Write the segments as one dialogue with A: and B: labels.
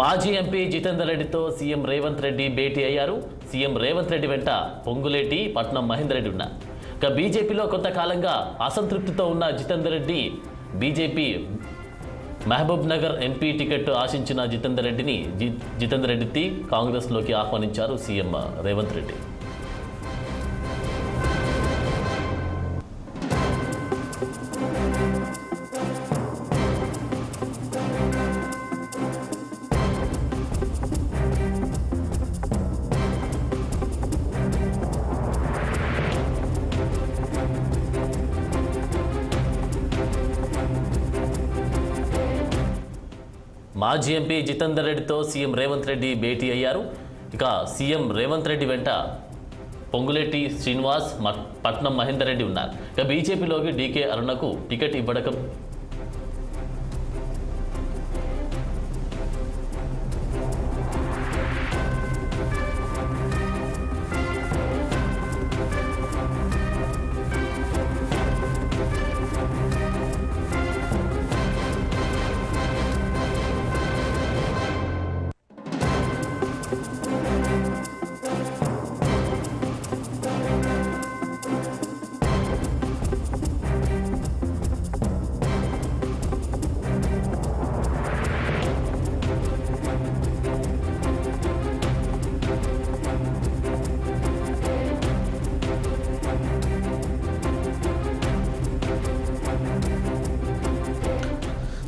A: మాజీ ఎంపీ జితేందర్ రెడ్డితో సీఎం రేవంత్ రెడ్డి భేటీ అయ్యారు. సీఎం రేవంత్ రెడ్డి వెంట పొంగులేటి పట్నం మహేందర్ రెడ్డి ఉన్నారు. ఇక బీజేపీలో కొంతకాలంగా అసంతృప్తితో ఉన్న Jitender Reddy BJP Mahbub Nagar MP ticket ఆశించిన జితేందర్ రెడ్డిని జి- జితేందర్ రెడ్డి కాంగ్రెస్లోకి ఆహ్వానించారు సీఎం రేవంత్ రెడ్డి. మాజీ ఎంపీ జితేందర్ రెడ్డితో సీఎం రేవంత్ రెడ్డి భేటీ అయ్యారు. ఇక సీఎం రేవంత్ రెడ్డి వెంట పొంగులేటి శ్రీనివాస్ మ- పట్నం మహేందర్ రెడ్డి ఉన్నారు. ఇక బీజేపీలోకి డీకే అరుణకు టికెట్ ఇవ్వడం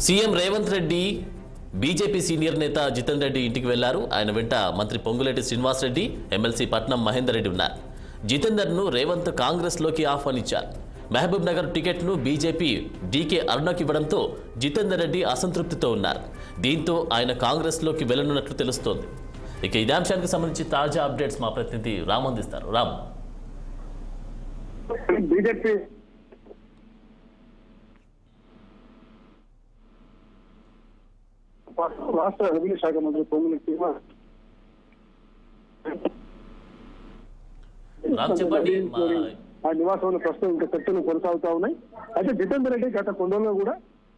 A: CM Revanth Reddy BJP senior నేత జితేందర్ రెడ్డి ఇంటికి వెళ్ళారు. ఆయన వెంట మంత్రి పొంగులేటి శ్రీనివాస్ రెడ్డి ఎమ్మెల్సీ పట్నం మహేందర్ రెడ్డి ఉన్నారు. జితేందర్ను రేవంత్ కాంగ్రెస్లోకి ఆహ్వానించారు. మహబూబ్ నగర్ టికెట్ను బీజేపీ డీకే అరుణకు ఇవ్వడంతో జితేందర్ రెడ్డి అసంతృప్తితో ఉన్నారు. దీంతో ఆయన కాంగ్రెస్లోకి వెళ్ళనున్నట్లు తెలుస్తోంది. ఇక ఇదే అంశానికి సంబంధించి తాజా అప్డేట్స్ మా ప్రతినిధి రామ్ అందిస్తారు. రామ్.
B: బీజేపీ రాష్ట్ర రెవెన్యూ శాఖ మంత్రి పొంగుల శ్రీనివాస్ ఆ నివాసంలో ప్రస్తుతం ఇంకా చర్చలు కొనసాగుతా ఉన్నాయి. అయితే జితేందర్ రెడ్డి గత కొన్ని రోజుల్లో కూడా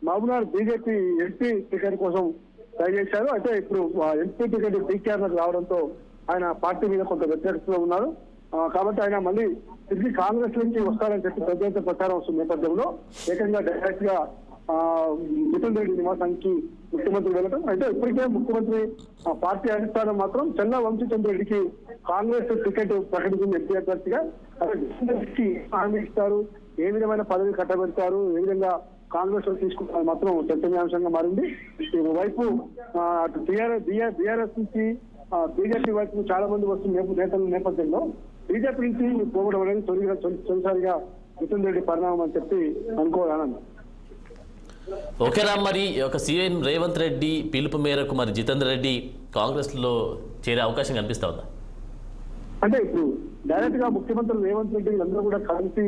B: మహబూబ్నగర్ బీజేపీ ఎంపీ టికెట్ కోసం ట్రై చేశారు. అయితే ఇప్పుడు ఎంపీ టికెట్ డీకేఆర్ రావడంతో ఆయన పార్టీ మీద కొంత వ్యతిరేకతలో ఉన్నారు. కాబట్టి ఆయన మళ్ళీ తిరిగి కాంగ్రెస్ నుంచి వస్తారని చెప్పి పెద్ద ప్రచారం వస్తున్న నేపథ్యంలో ఏకంగా డైరెక్ట్గా ఆ, జితేందర్ రెడ్డి నివాసానికి ముఖ్యమంత్రి వెళ్ళడం అయితే ఇప్పటికే ముఖ్యమంత్రి పార్టీ అధిష్టానం మాత్రం చెల్ల వంశీచంద్ర రెడ్డికి కాంగ్రెస్ టికెట్ ప్రకటించింది ఎంపీ అభ్యర్థిగా. అదే రెడ్డికి హామీ ఇస్తారు. ఏ విధమైన పదవి కట్టబెడతారు? ఏ విధంగా కాంగ్రెస్లో తీసుకుంటారు మాత్రం చర్చనీయాంశంగా మారింది. వైపు అటు బీఆర్ఎస్ నుంచి బీజేపీ వైపు చాలా మంది వస్తున్న నేతల నేపథ్యంలో బీజేపీ నుంచి పోవడం అనేది తొలిగా తొలిసారిగా జితేందర్ రెడ్డి పరిణామం అని చెప్పి అనుకోవాలని
A: ఓకే మరి ఒక సీఎం రేవంత్ రెడ్డి పిలుపు మేరకు మరి జితేందర్ రెడ్డి కాంగ్రెస్లో చేరే అవకాశం కనిపిస్తా ఉందా?
B: అంటే ఇప్పుడు డైరెక్ట్గా ముఖ్యమంత్రి రేవంత్ రెడ్డి వీళ్ళందరూ కూడా కలిసి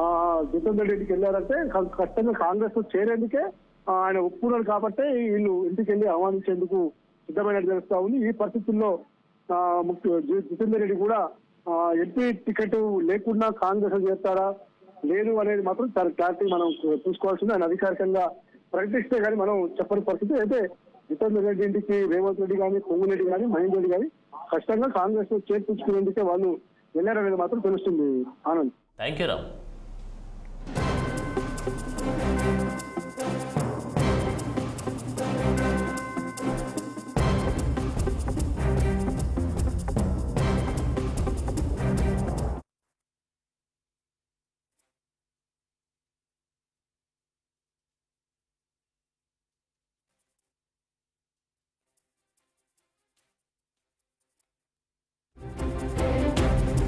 B: ఆ జితేందర్ రెడ్డికి వెళ్ళారంటే ఖచ్చితంగా కాంగ్రెస్లో చేరేందుకే ఆయన ఒప్పుకున్నారు కాబట్టి వీళ్ళు ఇంటికి వెళ్ళి ఆహ్వానించేందుకు సిద్ధమైనట్టు తెలుస్తా ఉంది. ఈ పరిస్థితుల్లో ఆ, ముఖ్య- జితేందర్ రెడ్డి కూడా ఎంపీ టికెట్ లేకుండా కాంగ్రెస్ చేస్తారా? లేదు అనేది మాత్రం చాలా క్లారిటీ మనం చూసుకోవాల్సింది. ఆయన అధికారికంగా ప్రకటిస్తే కానీ మనం చెప్పని పరిస్థితి. అయితే జితేందర్ రెడ్డి ఇంటికి రేవంత్ రెడ్డి కానీ పొంగురెడ్డి కానీ మహేందర్ రెడ్డి కానీ ఖచ్చితంగా కాంగ్రెస్లో చేర్పించుకునేందుకే వాళ్ళు వెళ్ళారనేది మాత్రం తెలుస్తుంది. ఆనంద్.
A: Thank you Ram.